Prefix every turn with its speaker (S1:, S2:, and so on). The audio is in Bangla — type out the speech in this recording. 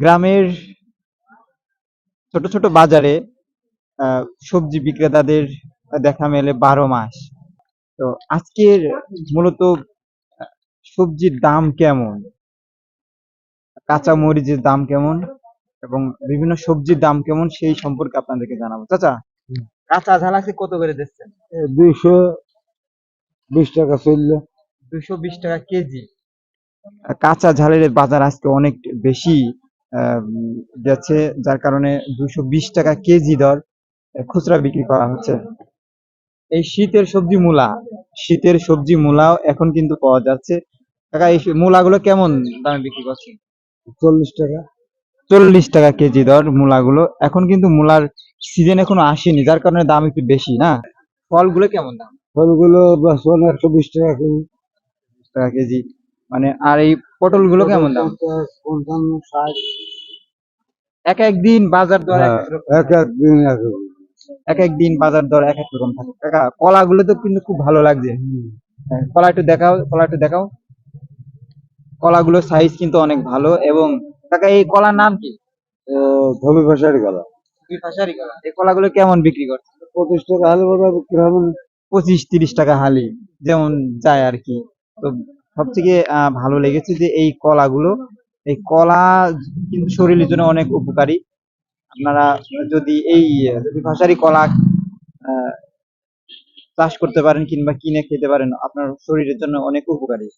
S1: গ্রামের ছোট ছোট বাজারে আহ, সবজি বিক্রেতাদের দেখা মেলে বারো মাস। তো আজকের মূলত সবজির দাম কেমন? কাঁচা মরিচের দাম কেমন? এবং বিভিন্ন সবজির দাম কেমন? সেই সম্পর্কে আপনাদেরকে জানাব। চাচা? কাঁচা ঝাল আছে কত করে দিচ্ছেন?
S2: দুইশো বিশ টাকা চলল।
S1: দুইশো বিশ টাকা কেজি। কাঁচা ঝালের বাজার আজকে অনেক বেশি যাচ্ছে যার কারণে দুশো বিশ টাকা কেজি দর খুচরা বিক্রি করা হচ্ছে। এই শীতের সবজি মূলা শীতের সবজি মূলাও এখন কিন্তু পাওয়া যাচ্ছে। কাকা এই মূলাগুলো কেমন দামে বিক্রি করছেন?
S2: চল্লিশ টাকা।
S1: চল্লিশ টাকা কেজি দর মূলাগুলো। এখন কিন্তু মূলার সিজন এখনও আসেনি যার কারণে দাম একটু বেশি না? ফলগুলো কেমন দাম?
S2: ফলগুলো একশো বিশ টাকা কেজি।
S1: টাকা কেজি। মানে আর এই পটলগুলো কেমন দাম?
S2: পঞ্চান্ন ষাট
S1: এক এক দিন বাজার দর এক
S2: হ্যাঁ,
S1: এক
S2: এক দিন এক এক দিন।
S1: বাজার দর এক এক রকম থাকে। কাকা কলাগুলো তো কিন্তু খুব ভালো লাগছে। হ্যাঁ, কলা একটু দেখাও কলা একটু দেখাও। কলাগুলোর সাইজ কিন্তু অনেক ভালো এবং কাকা এই কলার নাম কি?
S2: ধবি ভাষার গেলা
S1: দুই ফাঁসারি কলা। এই কলাগুলো কেমন বিক্রি করছে?
S2: পঁচিশ টাকা হালে বিক্রি হবে।
S1: পঁচিশ তিরিশ টাকা হালি যেমন যায় আর কি। তো সব থেকে ভালো লেগেছে যে এই কলাগুলো, এই কলা কিন্তু শরীরের জন্য অনেক উপকারী। আপনারা যদি এই ভাষারি কলা চাষ করতে পারেন কিংবা কিনে খেতে পারেন, আপনার শরীরের জন্য অনেক উপকারী।